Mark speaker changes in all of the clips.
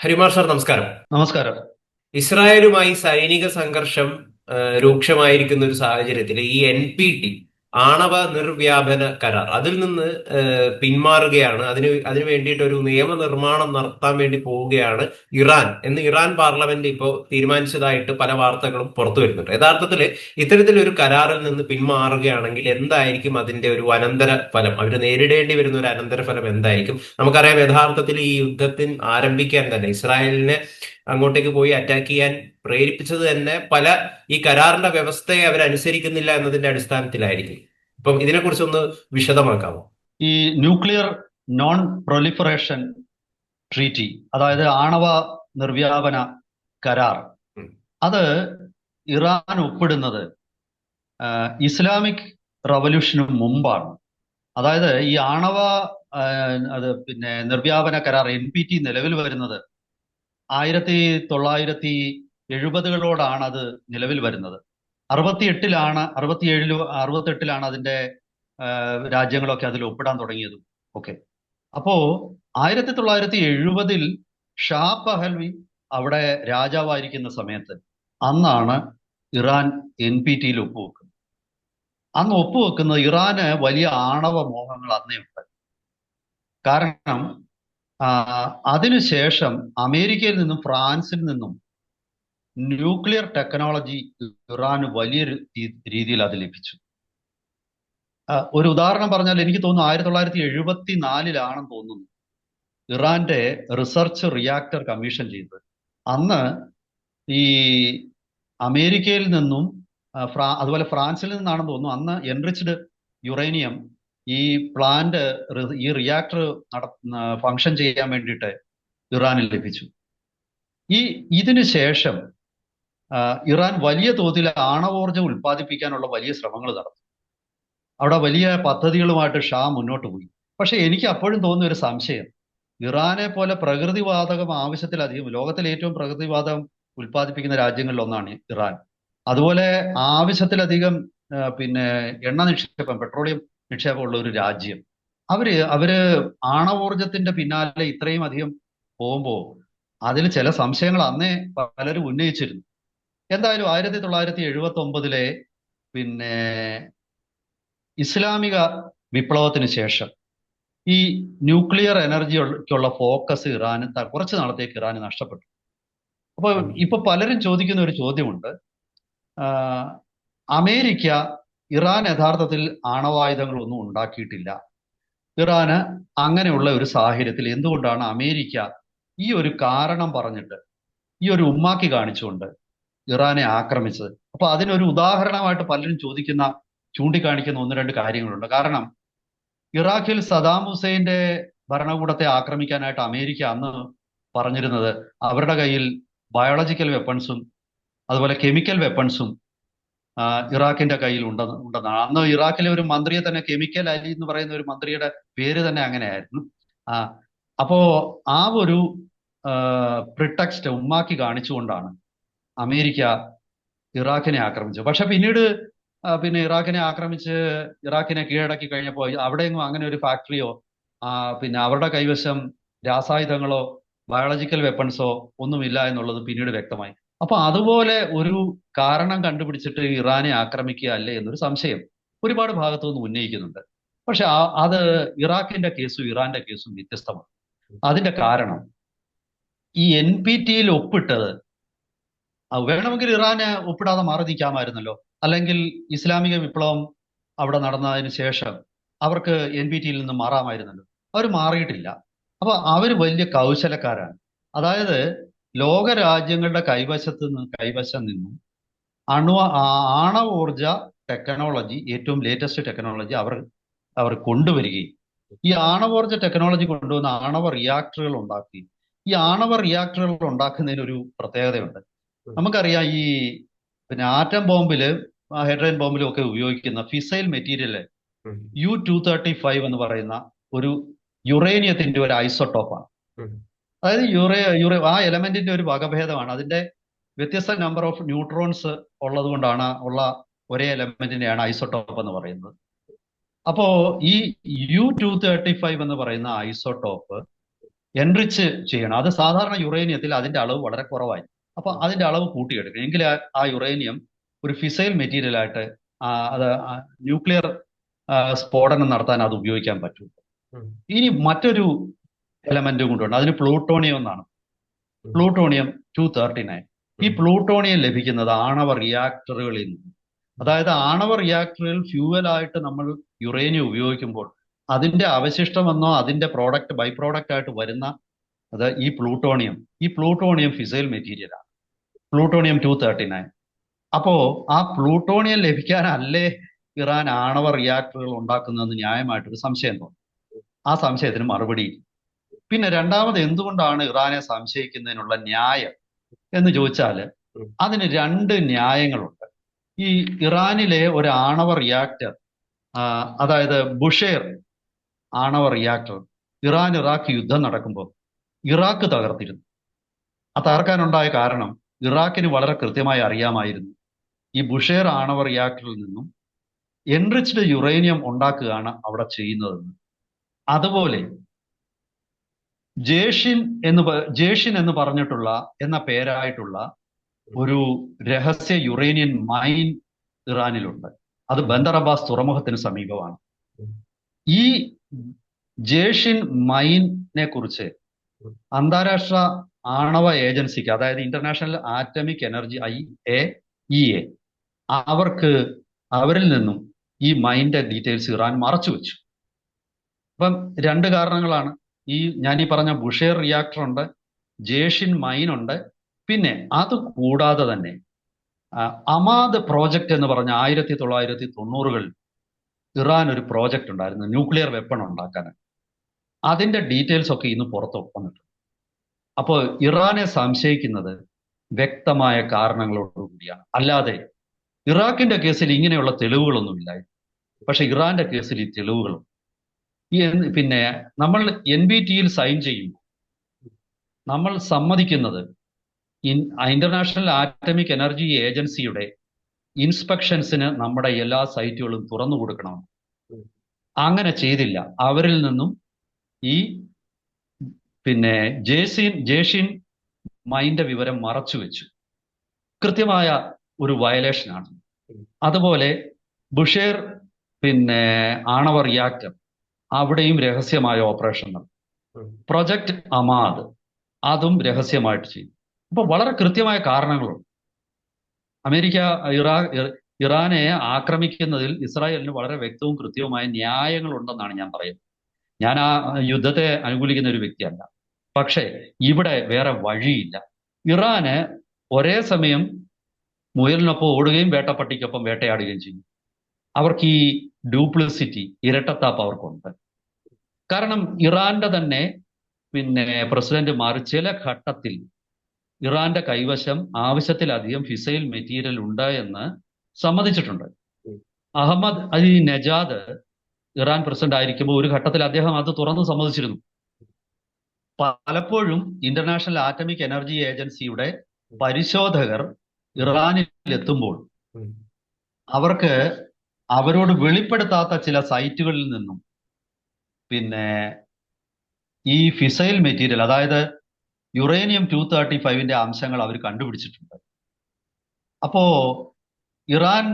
Speaker 1: ഹരിമാർ sir നമസ്കാരം.
Speaker 2: നമസ്കാരം.
Speaker 1: ഇസ്രായേലുമായി സൈനിക സംഘർഷം രൂക്ഷമായിരിക്കുന്ന ഒരു സാഹചര്യത്തിൽ ഈ എൻ പി ടി ആണവ നിർവ്യാപന കരാർ. അതിൽ നിന്ന് പിന്മാറുകയാണ്. അതിന് അതിനു വേണ്ടിയിട്ട് ഒരു നിയമനിർമ്മാണം നടത്താൻ വേണ്ടി പോവുകയാണ് ഇറാൻ. എന്ന് ഇറാൻ പാർലമെന്റ് ഇപ്പോൾ തീരുമാനിച്ചതായിട്ട് പല വാർത്തകളും പുറത്തു വരുന്നുണ്ട്. യഥാർത്ഥത്തിൽ ഇത്തരത്തിലൊരു കരാറിൽ നിന്ന് പിന്മാറുകയാണെങ്കിൽ എന്തായിരിക്കും അതിന്റെ ഒരു അനന്തര ഫലം? അവർ നേരിടേണ്ടി വരുന്ന ഒരു അനന്തര ഫലം എന്തായിരിക്കും? നമുക്കറിയാം യഥാർത്ഥത്തിൽ ഈ യുദ്ധത്തിന് ആരംഭിക്കാൻ തന്നെ ഇസ്രായേലിനെ അങ്ങോട്ടേക്ക് പോയി അറ്റാക്ക് ചെയ്യാൻ പ്രേരിപ്പിച്ചത് തന്നെ പല ഈ കരാറിന്റെ വ്യവസ്ഥയെ അവർ അനുസരിക്കുന്നില്ല എന്നതിന്റെ അടിസ്ഥാനത്തിലായിരിക്കും. അപ്പം ഇതിനെക്കുറിച്ച് ഒന്ന് വിശദമാക്കാമോ?
Speaker 2: ഈ ന്യൂക്ലിയർ നോൺ പ്രൊലിഫറേഷൻ ട്രീറ്റി അതായത് ആണവ നിർവ്യാപന കരാർ അത് ഇറാൻ ഒപ്പിടുന്നത് ഇസ്ലാമിക് റവല്യൂഷന് മുമ്പാണ്. അതായത് ഈ ആണവ അത് പിന്നെ നിർവ്യാപന കരാർ എൻ പി ടി നിലവിൽ വരുന്നത് ആയിരത്തി തൊള്ളായിരത്തി എഴുപതുകളോടാണ് അത് നിലവിൽ വരുന്നത്. അറുപത്തി എട്ടിലാണ് അതിന്റെ രാജ്യങ്ങളൊക്കെ അതിൽ ഒപ്പിടാൻ തുടങ്ങിയതും ഒക്കെ. അപ്പോ ആയിരത്തി തൊള്ളായിരത്തി എഴുപതിൽ ഷാ പഹൽവി അവിടെ രാജാവായിരിക്കുന്ന സമയത്ത് അന്നാണ് ഇറാൻ എൻ പി ടിയിൽ ഒപ്പുവെക്കുന്നത്. അന്ന് ഒപ്പുവെക്കുന്നത് ഇറാന് വലിയ ആണവ മോഹങ്ങൾ അന്നേ ഉണ്ട് കാരണം അതിനുശേഷം അമേരിക്കയിൽ നിന്നും ഫ്രാൻസിൽ നിന്നും ന്യൂക്ലിയർ ടെക്നോളജി ഇറാന് വലിയൊരു രീതിയിൽ അത് ലഭിച്ചു. ഒരു ഉദാഹരണം പറഞ്ഞാൽ എനിക്ക് തോന്നുന്നു ആയിരത്തി തൊള്ളായിരത്തി എഴുപത്തി നാലിലാണെന്ന് തോന്നുന്നു ഇറാന്റെ റിസർച്ച് റിയാക്ടർ കമ്മീഷൻ ചെയ്തത്. അന്ന് ഈ അമേരിക്കയിൽ നിന്നും ഫ്രാ അതുപോലെ ഫ്രാൻസിൽ നിന്നാണെന്ന് തോന്നുന്നു അന്ന് എൻറിച്ച്ഡ് യുറേനിയം ഈ പ്ലാന്റ് ഈ റിയാക്ടർ നട ഫങ്ഷൻ ചെയ്യാൻ വേണ്ടിയിട്ട് ഇറാനിൽ ലഭിച്ചു. ഈ ഇതിനു ശേഷം ഇറാൻ വലിയ തോതിൽ ആണവോർജം ഉൽപ്പാദിപ്പിക്കാനുള്ള വലിയ ശ്രമങ്ങൾ നടത്തി. അവിടെ വലിയ പദ്ധതികളുമായിട്ട് ഷാ മുന്നോട്ട് പോയി. പക്ഷെ എനിക്ക് അപ്പോഴും തോന്നുന്ന ഒരു സംശയം. ഇറാനെ പോലെ പ്രകൃതിവാതകം ആവശ്യത്തിലധികം ലോകത്തിലെ ഏറ്റവും പ്രകൃതിവാതകം ഉൽപ്പാദിപ്പിക്കുന്ന രാജ്യങ്ങളിൽ ഒന്നാണ് ഇറാൻ. അതുപോലെ ആവശ്യത്തിലധികം പിന്നെ എണ്ണ നിക്ഷേപം പെട്രോളിയം നിക്ഷേപമുള്ള ഒരു രാജ്യം. അവർ അവർ ആണവോർജത്തിന്റെ പിന്നാലെ ഇത്രയും അധികം പോകുമ്പോൾ അതിൽ ചില സംശയങ്ങൾ അന്നേ പലരും ഉന്നയിച്ചിരുന്നു. എന്തായാലും ആയിരത്തി തൊള്ളായിരത്തി എഴുപത്തി ഒമ്പതിലെ പിന്നെ ഇസ്ലാമിക വിപ്ലവത്തിന് ശേഷം ഈ ന്യൂക്ലിയർ എനർജിക്കുള്ള ഫോക്കസ് ഇറാന് കുറച്ച് നാളത്തേക്ക് ഇറാന് നഷ്ടപ്പെട്ടു. അപ്പോൾ ഇപ്പൊ പലരും ചോദിക്കുന്ന ഒരു ചോദ്യമുണ്ട്. അമേരിക്ക ഇറാൻ യഥാർത്ഥത്തിൽ ആണവായുധങ്ങളൊന്നും ഉണ്ടാക്കിയിട്ടില്ല. ഇറാന് അങ്ങനെയുള്ള ഒരു സാഹചര്യത്തിൽ എന്തുകൊണ്ടാണ് അമേരിക്ക ഈ ഒരു കാരണം പറഞ്ഞിട്ട് ഈ ഒരു ഉമ്മാക്കി കാണിച്ചുകൊണ്ട് ഇറാനെ ആക്രമിച്ചത്. അപ്പൊ അതിനൊരു ഉദാഹരണമായിട്ട് പലരും ചോദിക്കുന്ന ചൂണ്ടിക്കാണിക്കുന്ന ഒന്ന് രണ്ട് കാര്യങ്ങളുണ്ട്. കാരണം ഇറാഖിൽ സദാം ഹുസൈന്റെ ഭരണകൂടത്തെ ആക്രമിക്കാനായിട്ട് അമേരിക്ക അന്ന് പറഞ്ഞിരുന്നത് അവരുടെ കയ്യിൽ ബയോളജിക്കൽ വെപ്പൺസും അതുപോലെ കെമിക്കൽ വെപ്പൺസും ഇറാഖിന്റെ കയ്യിൽ ഉണ്ടെന്ന് ഉണ്ടെന്നാണ്. അന്ന് ഇറാഖിലെ ഒരു മന്ത്രിയെ തന്നെ കെമിക്കൽ അലി എന്ന് പറയുന്ന ഒരു മന്ത്രിയുടെ പേര് തന്നെ അങ്ങനെയായിരുന്നു. അപ്പോ ആ ഒരു പ്രിട്ടക്സ്റ്റ് ഉമ്മാക്കി കാണിച്ചുകൊണ്ടാണ് അമേരിക്ക ഇറാഖിനെ ആക്രമിച്ചു. പക്ഷെ പിന്നീട് പിന്നെ ഇറാഖിനെ ആക്രമിച്ച് ഇറാഖിനെ കീഴടക്കി കഴിഞ്ഞപ്പോൾ അവിടെയെങ്ങും അങ്ങനെ ഒരു ഫാക്ടറിയോ പിന്നെ അവരുടെ കൈവശം രാസായുധങ്ങളോ ബയോളജിക്കൽ വെപ്പൺസോ ഒന്നുമില്ല എന്നുള്ളത് പിന്നീട് വ്യക്തമായി. അപ്പൊ അതുപോലെ ഒരു കാരണം കണ്ടുപിടിച്ചിട്ട് ഇറാനെ ആക്രമിക്കുക അല്ലേ എന്നൊരു സംശയം ഒരുപാട് ഭാഗത്തു നിന്ന് ഉന്നയിക്കുന്നുണ്ട്. പക്ഷെ അത് ഇറാഖിന്റെ കേസും ഇറാന്റെ കേസും വ്യത്യസ്തമാണ്. അതിന്റെ കാരണം ഈ എൻ പി ടിയിൽ ഒപ്പിട്ടത് വേണമെങ്കിൽ ഇറാന് ഒപ്പിടാതെ മാറി നിൽക്കാമായിരുന്നല്ലോ അല്ലെങ്കിൽ ഇസ്ലാമിക വിപ്ലവം അവിടെ നടന്നതിന് ശേഷം അവർക്ക് എൻ പി ടിയിൽ നിന്ന് മാറാമായിരുന്നല്ലോ. അവർ മാറിയിട്ടില്ല. അപ്പൊ അവർ വലിയ കൗശലക്കാരാണ്. അതായത് ലോക രാജ്യങ്ങളുടെ കൈവശത്ത് നിന്ന് കൈവശം നിന്നും അണു ആണവോർജ ടെക്നോളജി ഏറ്റവും ലേറ്റസ്റ്റ് ടെക്നോളജി അവർ അവർ കൊണ്ടുവരികയും ഈ ആണവോർജ ടെക്നോളജി കൊണ്ടുവന്ന ആണവ റിയാക്ടറുകൾ ഉണ്ടാക്കി. ഈ ആണവ റിയാക്ടറുകൾ ഉണ്ടാക്കുന്നതിന് ഒരു പ്രത്യേകതയുണ്ട്. നമുക്കറിയാം ഈ പിന്നെ ആറ്റം ബോംബിൽ ഹൈഡ്രജൻ ബോംബിലും ഒക്കെ ഉപയോഗിക്കുന്ന fissile
Speaker 1: material
Speaker 2: U two thirty five എന്ന് പറയുന്ന ഒരു യുറേനിയത്തിന്റെ ഒരു ഐസോട്ടോപ്പാണ് അതായത് യുറേ യുറേ ആ എലമെന്റിന്റെ ഒരു വകഭേദമാണ് അതിന്റെ വ്യത്യസ്ത നമ്പർ ഓഫ് ന്യൂട്രോൺസ് ഉള്ളത് കൊണ്ടാണ് ഉള്ള ഒരേ എലമെന്റിനെയാണ് ഐസോട്ടോപ്പ് എന്ന് പറയുന്നത്. അപ്പോ ഈ യു ടു തേർട്ടി ഫൈവ് എന്ന് പറയുന്ന ഐസോട്ടോപ്പ് എൻറിച്ച് ചെയ്യണം. അത് സാധാരണ യുറേനിയത്തിൽ അതിന്റെ അളവ് വളരെ കുറവായി അപ്പൊ അതിന്റെ അളവ് കൂട്ടിയെടുക്കുക. എങ്കിൽ ആ- യുറേനിയം ഒരു ഫിസൈൽ മെറ്റീരിയൽ ആയിട്ട് അത് ന്യൂക്ലിയർ സ്ഫോടനം നടത്താൻ അത് ഉപയോഗിക്കാൻ പറ്റും. ഇനി മറ്റൊരു എലമെന്റും കൊണ്ടുണ്ട് അതിന് പ്ലൂട്ടോണിയം എന്നാണ്. പ്ലൂട്ടോണിയം ടു തേർട്ടി നയൻ ഈ പ്ലൂട്ടോണിയം ലഭിക്കുന്നത് ആണവ റിയാക്ടറുകളിൽ നിന്ന്. അതായത് ആണവ റിയാക്ടറിൽ ഫ്യൂവലായിട്ട് നമ്മൾ യുറേനിയം ഉപയോഗിക്കുമ്പോൾ അതിന്റെ അവശിഷ്ടമെന്നോ അതിന്റെ പ്രോഡക്റ്റ് ബൈ പ്രോഡക്റ്റ് ആയിട്ട് വരുന്ന അത് ഈ പ്ലൂട്ടോണിയം. ഈ പ്ലൂട്ടോണിയം ഫിസൈൽ മെറ്റീരിയലാണ്. പ്ലൂട്ടോണിയം ടു തേർട്ടി നയൻ അപ്പോ ആ പ്ലൂട്ടോണിയം ലഭിക്കാനല്ലേ ഇറാൻ ആണവ റിയാക്ടറുകൾ ഉണ്ടാക്കുന്നതെന്ന് ന്യായമായിട്ടൊരു സംശയം തോന്നും. ആ സംശയത്തിന് മറുപടി പിന്നെ രണ്ടാമത് എന്തുകൊണ്ടാണ് ഇറാനെ സംശയിക്കുന്നതിനുള്ള ന്യായം എന്ന് ചോദിച്ചാൽ അതിന് രണ്ട് ന്യായങ്ങളുണ്ട്. ഈ ഇറാനിലെ ഒരു ആണവ റിയാക്ടർ അതായത് ബുഷേർ ആണവ റിയാക്ടർ ഇറാൻ ഇറാഖ് യുദ്ധം നടക്കുമ്പോൾ ഇറാഖ് തകർത്തിരുന്നു. ആ തകർക്കാനുണ്ടായ കാരണം ഇറാഖിന് വളരെ കൃത്യമായി അറിയാമായിരുന്നു. ഈ ബുഷേർ ആണവ റിയാക്ടറിൽ നിന്നും എൻറിച്ച്ഡ് യുറേനിയം ഉണ്ടാക്കുകയാണ് അവിടെ ചെയ്യുന്നതെന്ന്. അതുപോലെ ജേഷിൻ എന്ന് ജേഷിൻ എന്ന് പറഞ്ഞിട്ടുള്ള എന്ന പേരായിട്ടുള്ള ഒരു രഹസ്യ യുറേനിയൻ മൈൻ ഇറാനിലുണ്ട്. അത് ബന്ദർ അബ്ബാസ് തുറമുഖത്തിന് സമീപമാണ്. ഈ ജേഷിൻ മൈനെ കുറിച്ച് അന്താരാഷ്ട്ര ആണവ ഏജൻസിക്ക് അതായത് International Atomic Energy I A E A അവർക്ക് അവരിൽ നിന്നും ഈ മൈൻഡ് ഡീറ്റെയിൽസ് ഇറാൻ മറച്ചു വെച്ചു. അപ്പം രണ്ട് കാരണങ്ങളാണ്. ഈ ഞാൻ ഈ പറഞ്ഞ ബുഷേർ റിയാക്ടർ ഉണ്ട് ജേഷിൻ മൈൻ ഉണ്ട് പിന്നെ അത് കൂടാതെ തന്നെ അമാദ് പ്രോജക്റ്റ് എന്ന് പറഞ്ഞ ആയിരത്തി തൊള്ളായിരത്തി തൊണ്ണൂറുകളിൽ ഇറാൻ ഒരു പ്രോജക്റ്റ് ഉണ്ടായിരുന്നു ന്യൂക്ലിയർ വെപ്പൺ ഉണ്ടാക്കാൻ. അതിന്റെ ഡീറ്റെയിൽസ് ഒക്കെ ഇന്ന് പുറത്ത് വന്നിട്ടുണ്ട്. അപ്പോൾ ഇറാനെ സംശയിക്കുന്നത് വ്യക്തമായ കാരണങ്ങളോടുകൂടിയാണ് അല്ലാതെ ഇറാഖിന്റെ കേസിൽ ഇങ്ങനെയുള്ള തെളിവുകളൊന്നുമില്ല. പക്ഷെ ഇറാന്റെ കേസിൽ ഈ തെളിവുകളും ഈ പിന്നെ നമ്മൾ എൻ ബി ടിയിൽ സൈൻ ചെയ്യുമ്പോൾ നമ്മൾ സമ്മതിക്കുന്നത് ഇന്റർനാഷണൽ ആറ്റമിക് എനർജി ഏജൻസിയുടെ ഇൻസ്പെക്ഷൻസിന് നമ്മുടെ എല്ലാ സൈറ്റുകളും തുറന്നു കൊടുക്കണം അങ്ങനെ ചെയ്തില്ല. അവരിൽ നിന്നും ഈ പിന്നെ ജേസിൻ ജേഷിൻ മൈൻഡ് വിവരം മറച്ചു വെച്ചു കൃത്യമായ ഒരു വയലേഷനാണ്. അതുപോലെ ബുഷേർ പിന്നെ ആണവ റിയാക്ടർ അവിടെയും രഹസ്യമായ ഓപ്പറേഷൻ നടന്നു പ്രൊജക്ട് അമാദ് അതും രഹസ്യമായിട്ട് ചെയ്തു. അപ്പൊ വളരെ കൃത്യമായ കാരണങ്ങളുണ്ട്. അമേരിക്ക ഇറാ ഇറാനെ ആക്രമിക്കുന്നതിൽ ഇസ്രായേലിന് വളരെ വ്യക്തവും കൃത്യവുമായ ന്യായങ്ങളുണ്ടെന്നാണ് ഞാൻ പറയുന്നത്. ഞാൻ ആ യുദ്ധത്തെ അനുകൂലിക്കുന്ന ഒരു വ്യക്തിയല്ല. പക്ഷേ ഇവിടെ വേറെ വഴിയില്ല. ഇറാന് ഒരേ സമയം മുയലിനൊപ്പം ഓടുകയും വേട്ടപ്പട്ടിക്കൊപ്പം വേട്ടയാടുകയും ചെയ്യും. അവർക്ക് ഈ ഡ്യൂപ്ലിസിറ്റി ഇരട്ടത്താപ്പ് അവർക്കുണ്ട്. കാരണം ഇറാന്റെ തന്നെ പിന്നെ പ്രസിഡന്റ് മാറി ചില ഘട്ടത്തിൽ ഇറാന്റെ കൈവശം ആവശ്യത്തിലധികം ഫിസൈൽ മെറ്റീരിയൽ ഉണ്ട് എന്ന് സമ്മതിച്ചിട്ടുണ്ട്. Ahmed Ali Najad Iran president ആയിരിക്കുമ്പോൾ ഒരു ഘട്ടത്തിൽ അദ്ദേഹം അത് തുറന്ന് സമ്മതിച്ചിരുന്നു. പലപ്പോഴും ഇന്റർനാഷണൽ ആറ്റമിക് എനർജി ഏജൻസിയുടെ പരിശോധകർ ഇറാനിൽ എത്തുമ്പോൾ അവർക്ക് അവരോട് വെളിപ്പെടുത്താത്ത ചില സൈറ്റുകളിൽ നിന്നും പിന്നെ ഈ ഫിസൈൽ മെറ്റീരിയൽ അതായത് യുറേനിയം ടു തേർട്ടി ഫൈവിന്റെ അംശങ്ങൾ അവർ കണ്ടുപിടിച്ചിട്ടുണ്ട്. അപ്പോ ഇറാൻ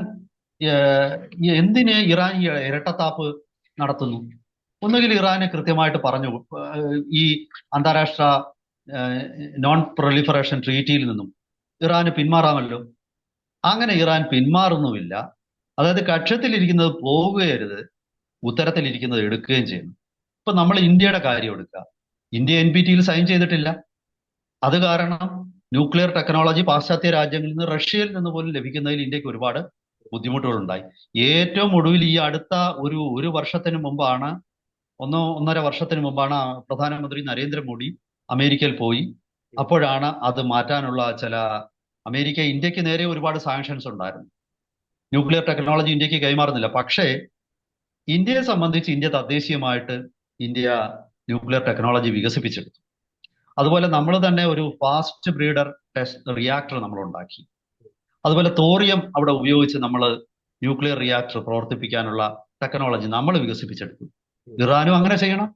Speaker 2: എന്തിന് ഇറാൻ ഇരട്ടത്താപ്പ് നടത്തുന്നു? ഒന്നുകിൽ ഇറാന് കൃത്യമായിട്ട് പറഞ്ഞു ഈ അന്താരാഷ്ട്ര നോൺ പ്രൊലിഫറേഷൻ ട്രീറ്റിയിൽ നിന്നും ഇറാന് പിന്മാറാമല്ലോ. അങ്ങനെ ഇറാൻ പിന്മാറുന്നുമില്ല. അതായത് കക്ഷത്തിലിരിക്കുന്നത് പോകുകയരുത് ഉത്തരത്തിലിരിക്കുന്നത് എടുക്കുകയും ചെയ്യുന്നു. ഇപ്പൊ നമ്മൾ ഇന്ത്യയുടെ കാര്യം എടുക്കുക. ഇന്ത്യ എൻ പി ടിയിൽ സൈൻ ചെയ്തിട്ടില്ല. അത് കാരണം ന്യൂക്ലിയർ ടെക്നോളജി പാശ്ചാത്യ രാജ്യങ്ങളിൽ നിന്ന് റഷ്യയിൽ നിന്ന് പോലും ലഭിക്കുന്നതിൽ ഇന്ത്യയ്ക്ക് ഒരുപാട് ബുദ്ധിമുട്ടുകളുണ്ടായി. ഏറ്റവും ഒടുവിൽ ഈ അടുത്ത ഒരു ഒരു വർഷത്തിന് മുമ്പാണ് ഒന്നോ ഒന്നര വർഷത്തിന് മുമ്പാണ് പ്രധാനമന്ത്രി നരേന്ദ്രമോദി അമേരിക്കയിൽ പോയി. അപ്പോഴാണ് അത് മാറ്റാനുള്ള ചില അമേരിക്ക ഇന്ത്യയ്ക്ക് നേരെ ഒരുപാട് സാങ്ഷൻസ് ഉണ്ടായിരുന്നു. ന്യൂക്ലിയർ ടെക്നോളജി ഇന്ത്യയ്ക്ക് കൈമാറുന്നില്ല. പക്ഷേ ഇന്ത്യയെ സംബന്ധിച്ച് ഇന്ത്യ തദ്ദേശീയമായിട്ട് ഇന്ത്യ ന്യൂക്ലിയർ ടെക്നോളജി വികസിപ്പിച്ചെടുത്തു. അതുപോലെ നമ്മൾ തന്നെ ഒരു ഫാസ്റ്റ് ബ്രീഡർ ടെസ്റ്റ് റിയാക്ടർ നമ്മൾ ഉണ്ടാക്കി. അതുപോലെ തോറിയം അവിടെ ഉപയോഗിച്ച് നമ്മൾ ന്യൂക്ലിയർ റിയാക്ടർ പ്രവർത്തിപ്പിക്കാനുള്ള ടെക്നോളജി നമ്മൾ വികസിപ്പിച്ചെടുത്തു. ഇറാനും അങ്ങനെ ചെയ്യണം.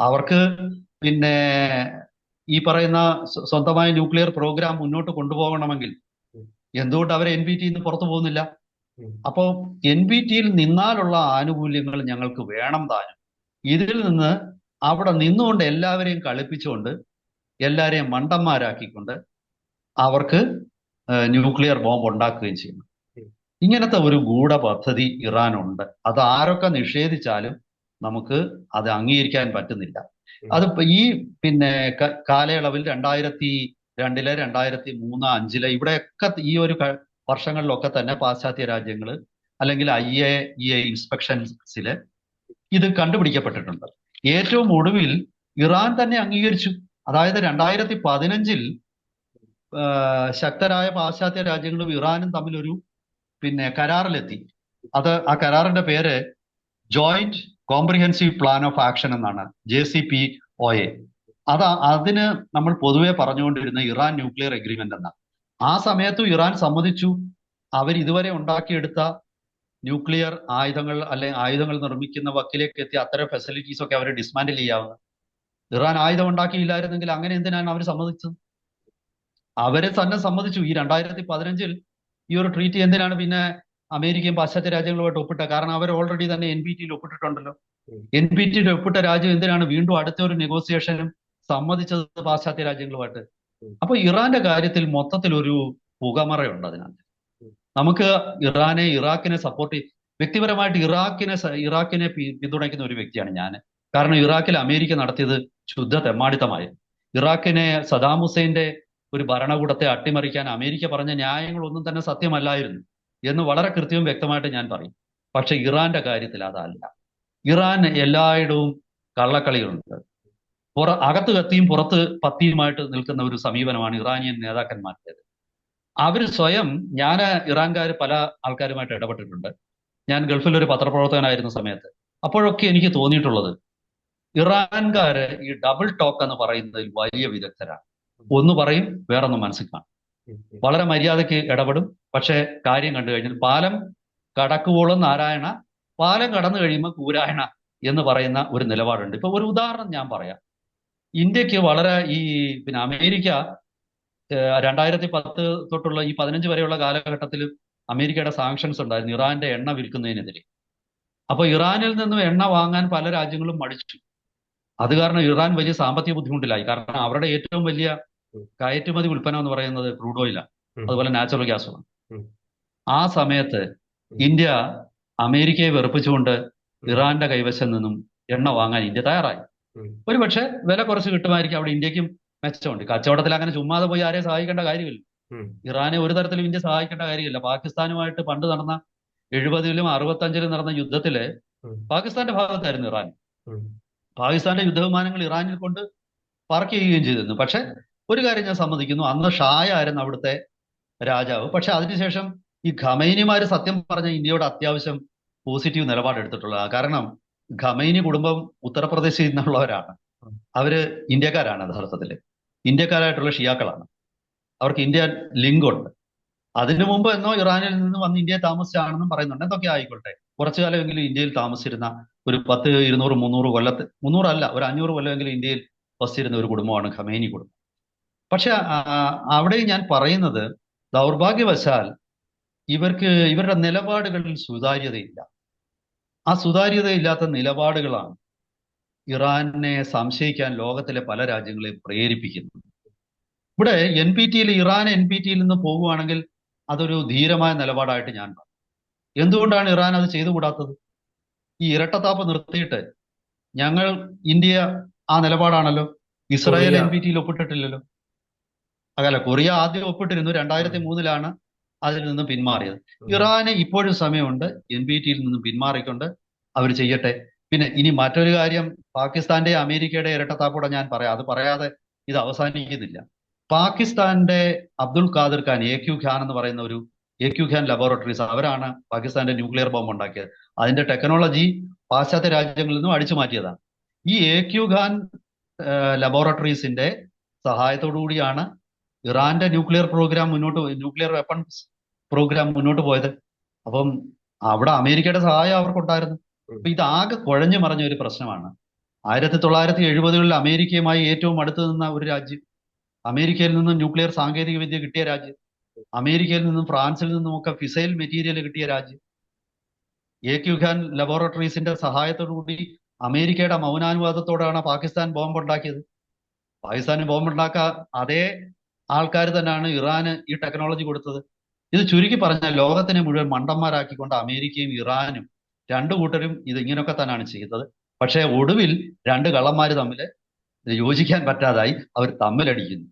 Speaker 2: അവർക്ക് പിന്നെ ഈ പറയുന്ന സ്വ- സ്വന്തമായ ന്യൂക്ലിയർ പ്രോഗ്രാം മുന്നോട്ട് കൊണ്ടുപോകണമെങ്കിൽ എന്തുകൊണ്ട് അവർ എൻ ബി ടിന്ന് പുറത്തു പോകുന്നില്ല. അപ്പോൾ എൻ ബി ടിയിൽ നിന്നാലുള്ള ആനുകൂല്യങ്ങൾ ഞങ്ങൾക്ക് വേണം താനും. ഇതിൽ നിന്ന് അവിടെ നിന്നുകൊണ്ട് എല്ലാവരെയും കളിപ്പിച്ചുകൊണ്ട് എല്ലാവരെയും മണ്ടന്മാരാക്കിക്കൊണ്ട് അവർക്ക് ന്യൂക്ലിയർ ബോംബ് ഉണ്ടാക്കുകയും ചെയ്യണം ഇങ്ങനത്തെ ഒരു ഗൂഢ പദ്ധതി ഇറാനുണ്ട്. അത് ആരൊക്കെ നിഷേധിച്ചാലും നമുക്ക് അത് അംഗീകരിക്കാൻ പറ്റുന്നില്ല. അത് ഈ പിന്നെ കാലയളവിൽ രണ്ടായിരത്തി രണ്ടിലെ രണ്ടായിരത്തി മൂന്ന് അഞ്ചിലെ ഇവിടെയൊക്കെ ഈ ഒരു വർഷങ്ങളിലൊക്കെ തന്നെ പാശ്ചാത്യ രാജ്യങ്ങൾ അല്ലെങ്കിൽ ഐ എ ഇ എ ഇൻസ്പെക്ഷൻസിൽ ഇത് കണ്ടുപിടിക്കപ്പെട്ടിട്ടുണ്ട്. ഏറ്റവും ഒടുവിൽ ഇറാൻ തന്നെ അംഗീകരിച്ചു. അതായത് രണ്ടായിരത്തി പതിനഞ്ചിൽ ശക്തരായ പാശ്ചാത്യ രാജ്യങ്ങളും ഇറാനും തമ്മിലൊരു പിന്നെ കരാറിലെത്തി. അത് ആ കരാറിന്റെ പേര് Joint Comprehensive Plan of Action എന്നാണ് J C P O A അത് അതിന് നമ്മൾ പൊതുവെ പറഞ്ഞുകൊണ്ടിരുന്ന ഇറാൻ ന്യൂക്ലിയർ എഗ്രിമെന്റ് എന്ന ആ സമയത്തും ഇറാൻ സമ്മതിച്ചു. അവർ ഇതുവരെ ഉണ്ടാക്കിയെടുത്ത ന്യൂക്ലിയർ ആയുധങ്ങൾ അല്ലെങ്കിൽ ആയുധങ്ങൾ നിർമ്മിക്കുന്ന വക്കിലേക്ക് എത്തിയ അത്തരം ഫെസിലിറ്റീസ് ഒക്കെ അവർ ഡിസ്മാൻഡിൽ ചെയ്യാവുന്ന. ഇറാൻ ആയുധം ഉണ്ടാക്കിയില്ലായിരുന്നെങ്കിൽ അങ്ങനെ എന്തിനാണ് അവർ സമ്മതിച്ചത്? അവരെ തന്നെ സമ്മതിച്ചു. ഈ രണ്ടായിരത്തി പതിനഞ്ചിൽ ഈ ഒരു ട്രീറ്റ് എന്തിനാണ് പിന്നെ അമേരിക്കയും പാശ്ചാത്യ രാജ്യങ്ങളുമായിട്ട് ഒപ്പിട്ട കാരണം അവർ ഓൾറെഡി തന്നെ എൻ പി ടിയിൽ ഒപ്പിട്ടിട്ടുണ്ടല്ലോ. എൻ പി ടിയിൽ ഒപ്പിട്ട രാജ്യം എന്തിനാണ്? വീണ്ടും അടുത്ത ഒരു നെഗോസിയേഷനും സമ്മതിച്ചത് പാശ്ചാത്യ രാജ്യങ്ങളുമായിട്ട്. അപ്പൊ ഇറാന്റെ കാര്യത്തിൽ മൊത്തത്തിൽ ഒരു പുകമറയുണ്ട് അതിനകത്ത്. നമുക്ക് ഇറാനെ ഇറാഖിനെ സപ്പോർട്ട് വ്യക്തിപരമായിട്ട് ഇറാഖിനെ ഇറാഖിനെ പിന്തുണയ്ക്കുന്ന ഒരു വ്യക്തിയാണ് ഞാൻ. കാരണം ഇറാഖിൽ അമേരിക്ക നടത്തിയത് ശുദ്ധ തെമ്മാടിത്തമായിരുന്നു ഇറാഖിനെ സദാം ഹുസൈന്റെ ഒരു ഭരണകൂടത്തെ അട്ടിമറിക്കാൻ അമേരിക്ക പറഞ്ഞ ന്യായങ്ങളൊന്നും തന്നെ സത്യമല്ലായിരുന്നു. എന്ന് വളരെ കൃത്യവും വ്യക്തമായിട്ട് ഞാൻ പറയും. പക്ഷെ ഇറാന്റെ കാര്യത്തിൽ അതല്ല. ഇറാൻ എല്ലായിടവും കള്ളക്കളികളുണ്ട്. പുറ അകത്ത് കത്തിയും പുറത്ത് പത്തിയുമായിട്ട് നിൽക്കുന്ന ഒരു സമീപനമാണ് ഇറാനിയൻ നേതാക്കന്മാരുടേത്. അവർ സ്വയം ഞാൻ ഇറാൻകാർ പല ആൾക്കാരുമായിട്ട് ഇടപെട്ടിട്ടുണ്ട്. ഞാൻ ഗൾഫിൽ ഒരു പത്രപ്രവർത്തകനായിരുന്ന സമയത്ത്. അപ്പോഴൊക്കെ എനിക്ക് തോന്നിയിട്ടുള്ളത് ഇറാൻകാര് ഈ ഡബിൾ ടോക്ക് എന്ന് പറയുന്നതിൽ വലിയ വിദഗ്ധരാണ്. ഒന്ന് പറയും വേറൊന്ന് മനസ്സിൽ കാണും. വളരെ മര്യാദയ്ക്ക് ഇടപെടും. പക്ഷെ കാര്യം കണ്ടു കഴിഞ്ഞാൽ പാലം കടക്കുവോളം നാരായണ പാലം കടന്നു കഴിയുമ്പോൾ കൂരായണ എന്ന് പറയുന്ന ഒരു നിലപാടുണ്ട്. ഇപ്പൊ ഒരു ഉദാഹരണം ഞാൻ പറയാം. ഇന്ത്യയ്ക്ക് വളരെ ഈ പിന്നെ അമേരിക്ക രണ്ടായിരത്തി പത്ത് തൊട്ടുള്ള ഈ പതിനഞ്ച് വരെയുള്ള കാലഘട്ടത്തിൽ അമേരിക്കയുടെ സാങ്ഷൻസ് ഉണ്ടായിരുന്നു. ഇറാന്റെ എണ്ണ വിൽക്കുന്നതിനെതിരെ. അപ്പോൾ ഇറാനിൽ നിന്നും എണ്ണ വാങ്ങാൻ പല രാജ്യങ്ങളും മടിച്ചു. അത് കാരണം ഇറാൻ വലിയ സാമ്പത്തിക ബുദ്ധിമുട്ടിലായി. കാരണം അവരുടെ ഏറ്റവും വലിയ കയറ്റുമതി ഉൽപ്പന്നം എന്ന് പറയുന്നത് ക്രൂഡ് ഓയിലാണ്. അതുപോലെ നാച്ചുറൽ ഗ്യാസുമാണ്. ആ സമയത്ത് ഇന്ത്യ അമേരിക്കയെ വെറുപ്പിച്ചുകൊണ്ട് ഇറാന്റെ കൈവശം നിന്നും എണ്ണ വാങ്ങാൻ ഇന്ത്യ തയ്യാറായി.
Speaker 1: ഉം.
Speaker 2: ഒരു പക്ഷെ വില കുറച്ച് കിട്ടുമായിരിക്കും അവിടെ ഇന്ത്യക്കും മെച്ചമുണ്ട്. കച്ചവടത്തിൽ അങ്ങനെ ചുമ്മാതെ പോയി ആരെയും സഹായിക്കേണ്ട കാര്യമില്ല. ഇറാനെ ഒരു തരത്തിലും ഇന്ത്യ സഹായിക്കേണ്ട കാര്യമില്ല. പാകിസ്ഥാനുമായിട്ട് പണ്ട് നടന്ന എഴുപതിലും അറുപത്തഞ്ചിലും നടന്ന
Speaker 1: യുദ്ധത്തിൽ.
Speaker 2: പാകിസ്ഥാന്റെ ഭാഗത്തായിരുന്നു ഇറാൻ. പാകിസ്ഥാന്റെ യുദ്ധവിമാനങ്ങൾ ഇറാനിൽ കൊണ്ട് പാർക്ക് ചെയ്യുകയും ചെയ്തിരുന്നു. പക്ഷെ ഒരു കാര്യം ഞാൻ സമ്മതിക്കുന്നു. അന്ന് ഷായ ആയിരുന്നു അവിടുത്തെ രാജാവ്. പക്ഷെ അതിനുശേഷം ഈ ഖമൈനിമാര് സത്യം പറഞ്ഞ ഇന്ത്യയോട് അത്യാവശ്യം പോസിറ്റീവ് നിലപാടെടുത്തിട്ടുള്ളതാണ് കാരണം ഖമൈനി കുടുംബം ഉത്തർപ്രദേശിൽ നിന്നുള്ളവരാണ്. അവർ ഇന്ത്യക്കാരാണ് യഥാർത്ഥത്തിൽ ഇന്ത്യക്കാരായിട്ടുള്ള ഷിയാക്കളാണ്. അവർക്ക് ഇന്ത്യ ലിങ്ക് ഉണ്ട് അതിനു മുമ്പ് എന്നോ ഇറാനിൽ നിന്ന് വന്ന് ഇന്ത്യയിൽ താമസിച്ചാണെന്നും പറയുന്നുണ്ട്. എന്തൊക്കെ ആയിക്കോട്ടെ. കുറച്ചു കാലമെങ്കിലും ഇന്ത്യയിൽ താമസിച്ചിരുന്ന ഒരു പത്ത് ഇരുന്നൂറ് മുന്നൂറ് കൊല്ലത്ത് മുന്നൂറല്ല ഒരു അഞ്ഞൂറ് കൊല്ലമെങ്കിലും ഇന്ത്യയിൽ വസിച്ചിരുന്ന ഒരു കുടുംബമാണ് ഖമേനി കുടുംബം. പക്ഷെ അവിടെ ഞാൻ പറയുന്നത് ദൗർഭാഗ്യവശാൽ ഇവർക്ക് ഇവരുടെ നിലപാടുകളിൽ സുതാര്യതയില്ല. ആ സുതാര്യതയില്ലാത്ത നിലപാടുകളാണ് ഇറാനെ സംശയിക്കാൻ ലോകത്തിലെ പല രാജ്യങ്ങളെയും പ്രേരിപ്പിക്കുന്നത്. ഇവിടെ എൻ പി ടിയിൽ ഇറാൻ എൻ പി ടിയിൽ നിന്ന് പോവുകയാണെങ്കിൽ അതൊരു ധീരമായ നിലപാടായിട്ട് ഞാൻ പറയും എന്തുകൊണ്ടാണ് ഇറാൻ അത് ചെയ്തുകൂടാത്തത്? ഈ ഇരട്ടത്താപ്പ് നിർത്തിയിട്ട് ഞങ്ങൾ ഇന്ത്യ ആ നിലപാടാണല്ലോ? ഇസ്രായേൽ. എൻ പി ടിയിൽ ഒപ്പിട്ടിട്ടില്ലല്ലോ? അതല്ല കൊറിയ ആദ്യം ഒപ്പിട്ടിരുന്നു രണ്ടായിരത്തി മൂന്നിലാണ് അതിൽ നിന്ന് പിന്മാറിയത്. ഇറാന് ഇപ്പോഴും സമയമുണ്ട് എൻ ബി ടിയിൽ നിന്നും പിന്മാറിക്കൊണ്ട് അവർ ചെയ്യട്ടെ. പിന്നെ ഇനി മറ്റൊരു കാര്യം പാകിസ്ഥാന്റെ അമേരിക്കയുടെ ഇരട്ടത്താപ്പൂടെ ഞാൻ പറയാം. അത് പറയാതെ ഇത് അവസാനിക്കുന്നില്ല. പാകിസ്ഥാന്റെ അബ്ദുൾ ഖാദിർ ഖാൻ എ ക്യു ഖാൻ എന്ന് പറയുന്ന ഒരു എ ക്യു ഖാൻ ലബോറട്ടറീസ് അവരാണ് പാകിസ്ഥാന്റെ ന്യൂക്ലിയർ ബോംബ് ഉണ്ടാക്കിയത് അതിന്റെ ടെക്നോളജി പാശ്ചാത്യ രാജ്യങ്ങളിൽ നിന്നും അടിച്ചു മാറ്റിയതാണ്. ഈ എ ക്യു ഖാൻ ലബോറട്ടറീസിന്റെ സഹായത്തോടു കൂടിയാണ് ഇറാന്റെ ന്യൂക്ലിയർ പ്രോഗ്രാം മുന്നോട്ട് ന്യൂക്ലിയർ വെപ്പൺസ് പ്രോഗ്രാം മുന്നോട്ട് പോയത്. അപ്പം അവിടെ അമേരിക്കയുടെ സഹായം അവർക്കുണ്ടായിരുന്നു. അപ്പൊ ഇതാകെ കുഴഞ്ഞു മറിഞ്ഞ ഒരു പ്രശ്നമാണ്. ആയിരത്തി തൊള്ളായിരത്തി എഴുപതുകളിൽ അമേരിക്കയുമായി ഏറ്റവും അടുത്ത് നിന്ന ഒരു രാജ്യം അമേരിക്കയിൽ നിന്നും ന്യൂക്ലിയർ സാങ്കേതിക വിദ്യ കിട്ടിയ രാജ്യം അമേരിക്കയിൽ നിന്നും ഫ്രാൻസിൽ നിന്നും ഒക്കെ ഫിസൈൽ മെറ്റീരിയൽ കിട്ടിയ രാജ്യം. എ ക്യു ഖാൻ ലബോറട്ടറീസിന്റെ സഹായത്തോടു കൂടി അമേരിക്കയുടെ മൗനാനുവാദത്തോടാണ് പാകിസ്ഥാൻ ബോംബ് ഉണ്ടാക്കിയത് പാകിസ്ഥാന് ബോംബ് ഉണ്ടാക്കാൻ അതേ ആൾക്കാർ തന്നെയാണ് ഇറാന് ഈ ടെക്നോളജി കൊടുത്തത്. ഇത് ചുരുക്കി പറഞ്ഞാൽ ലോകത്തിനെ മുഴുവൻ മണ്ടന്മാരാക്കിക്കൊണ്ട് അമേരിക്കയും ഇറാനും രണ്ടു കൂട്ടരും ഇത് ഇങ്ങനെയൊക്കെ തന്നെയാണ് ചെയ്യുന്നത്. പക്ഷേ ഒടുവിൽ രണ്ട് കള്ളന്മാർ തമ്മിൽ യോജിക്കാൻ പറ്റാതായി അവർ തമ്മിലടിക്കുന്നു.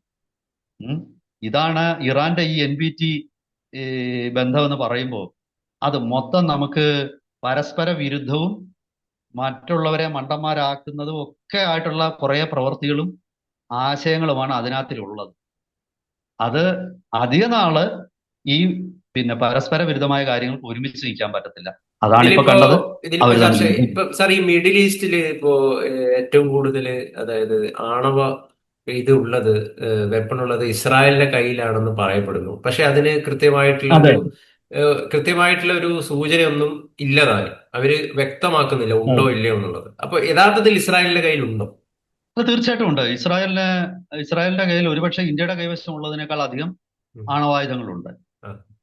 Speaker 2: ഇതാണ് ഇറാന്റെ ഈ എൻ ബി ടി ബന്ധം എന്ന് പറയുമ്പോൾ അത് മൊത്തം നമുക്ക് പരസ്പര വിരുദ്ധവും മറ്റുള്ളവരെ മണ്ടന്മാരാക്കുന്നതും ഒക്കെ ആയിട്ടുള്ള കുറേ പ്രവൃത്തികളും ആശയങ്ങളുമാണ് അതിനകത്തിലുള്ളത്. അത് അധിക നാൾ ഈ പിന്നെ പരസ്പര വിരുദ്ധമായ കാര്യങ്ങൾക്ക് ഒരുമിച്ച് നിൽക്കാൻ പറ്റത്തില്ല. അതാണ് ഇപ്പൊ കണ്ടത്.
Speaker 1: ഇപ്പൊ സാർ ഈ മിഡിൽ ഈസ്റ്റിൽ ഇപ്പോ ഏറ്റവും കൂടുതൽ അതായത് ആണവ ഇത് ഉള്ളത് വെപ്പൺ ഉള്ളത് ഇസ്രായേലിന്റെ കയ്യിലാണെന്ന് പറയപ്പെടുന്നു. പക്ഷെ അതിന് കൃത്യമായിട്ടുള്ള കൃത്യമായിട്ടുള്ള ഒരു സൂചനയൊന്നും ഇല്ലതാനും അവർ വ്യക്തമാക്കുന്നില്ല ഉണ്ടോ ഇല്ലയോ എന്നുള്ളത്. അപ്പൊ യഥാർത്ഥത്തിൽ ഇസ്രായേലിന്റെ കയ്യിലുണ്ടോ?
Speaker 2: അത് തീർച്ചയായിട്ടും ഉണ്ട്. ഇസ്രായേലിന് ഇസ്രായേലിന്റെ കയ്യിൽ ഒരുപക്ഷെ ഇന്ത്യയുടെ കൈവശം ഉള്ളതിനേക്കാൾ അധികം. ആണവായുധങ്ങളുണ്ട്.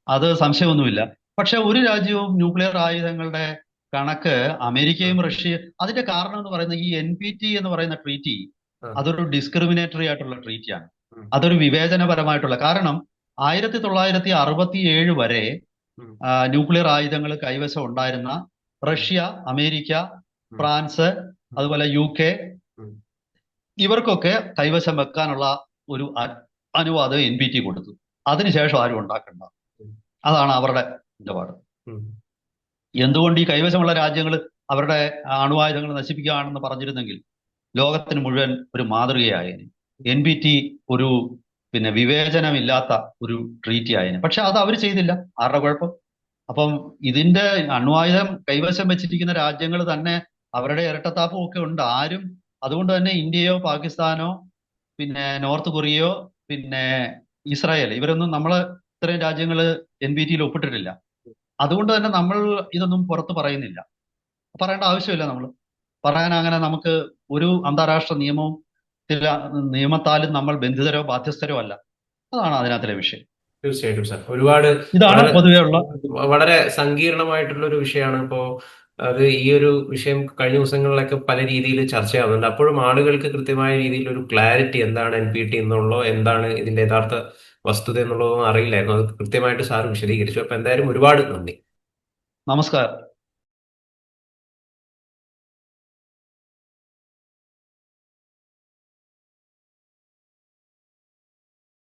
Speaker 2: അത് സംശയമൊന്നുമില്ല. പക്ഷെ ഒരു രാജ്യവും ന്യൂക്ലിയർ ആയുധങ്ങളുടെ കണക്ക് അമേരിക്കയും റഷ്യ അതിന്റെ കാരണം എന്ന് പറയുന്നത് ഈ എൻ പി ടി എന്ന് പറയുന്ന ട്രീറ്റി അതൊരു ഡിസ്ക്രിമിനേറ്ററി ആയിട്ടുള്ള ട്രീറ്റിയാണ്. അതൊരു വിവേചനപരമായിട്ടുള്ള. കാരണം ആയിരത്തി തൊള്ളായിരത്തി അറുപത്തി ഏഴ് വരെ ന്യൂക്ലിയർ ആയുധങ്ങൾ കൈവശം ഉണ്ടായിരുന്ന റഷ്യ അമേരിക്ക ഫ്രാൻസ് അതുപോലെ യു കെ. ഇവർക്കൊക്കെ കൈവശം വെക്കാനുള്ള ഒരു അനുവാദം എൻ പി ടി കൊടുത്തു അതിനുശേഷം ആരും ഉണ്ടാക്കണ്ട. അതാണ് അവരുടെ നിലപാട്. എന്തുകൊണ്ട് ഈ കൈവശമുള്ള രാജ്യങ്ങൾ അവരുടെ അണുവായുധങ്ങൾ നശിപ്പിക്കുകയാണെന്ന് പറഞ്ഞിരുന്നെങ്കിൽ ലോകത്തിന് മുഴുവൻ ഒരു മാതൃകയായേനെ. എൻ ബി ടി ഒരു പിന്നെ വിവേചനമില്ലാത്ത ഒരു ട്രീറ്റി ആയേനെ പക്ഷെ അത് അവർ ചെയ്തില്ല. ആരുടെ കുഴപ്പം? അപ്പം ഇതിന്റെ അണ്വായുധം കൈവശം വെച്ചിരിക്കുന്ന രാജ്യങ്ങൾ തന്നെ അവരുടെ ഇരട്ടത്താപ്പും ഒക്കെ ഉണ്ട്. ആരും അതുകൊണ്ട് തന്നെ ഇന്ത്യയോ പാകിസ്ഥാനോ പിന്നെ നോർത്ത് കൊറിയയോ പിന്നെ ഇസ്രായേൽ ഇവരൊന്നും നമ്മൾ ഇത്രയും രാജ്യങ്ങൾ എൻ ബി ടിയിൽ ഒപ്പിട്ടിട്ടില്ല. അതുകൊണ്ട് തന്നെ നമ്മൾ ഇതൊന്നും പുറത്ത് പറയുന്നില്ല. പറയേണ്ട ആവശ്യമില്ല നമ്മൾ പറയാൻ അങ്ങനെ നമുക്ക് ഒരു അന്താരാഷ്ട്ര നിയമവും നിയമത്താലും നമ്മൾ ബന്ധിതരോ ബാധ്യസ്ഥരോ അല്ല. അതാണ് അതിനകത്തിലെ വിഷയം.
Speaker 1: തീർച്ചയായിട്ടും സാർ. ഒരുപാട്
Speaker 2: ഇതാണ് പൊതുവെയുള്ള
Speaker 1: വളരെ സങ്കീർണമായിട്ടുള്ള ഒരു വിഷയമാണ്. ഇപ്പോ അത് ഈ ഒരു വിഷയം കഴിഞ്ഞ ദിവസങ്ങളിലൊക്കെ പല രീതിയിൽ ചർച്ചയാവുന്നുണ്ട്. അപ്പോഴും ആളുകൾക്ക് കൃത്യമായ രീതിയിൽ ഒരു ക്ലാരിറ്റി എന്താണ് എൻ പി ടി എന്നുള്ളോ എന്താണ് ഇതിന്റെ യഥാർത്ഥ വസ്തുത എന്നുള്ളതൊന്നും അറിയില്ലായിരുന്നു. അത് കൃത്യമായിട്ട് സാർ വിശദീകരിച്ചു. അപ്പൊ എന്തായാലും ഒരുപാട് നന്ദി.
Speaker 2: നമസ്കാരം.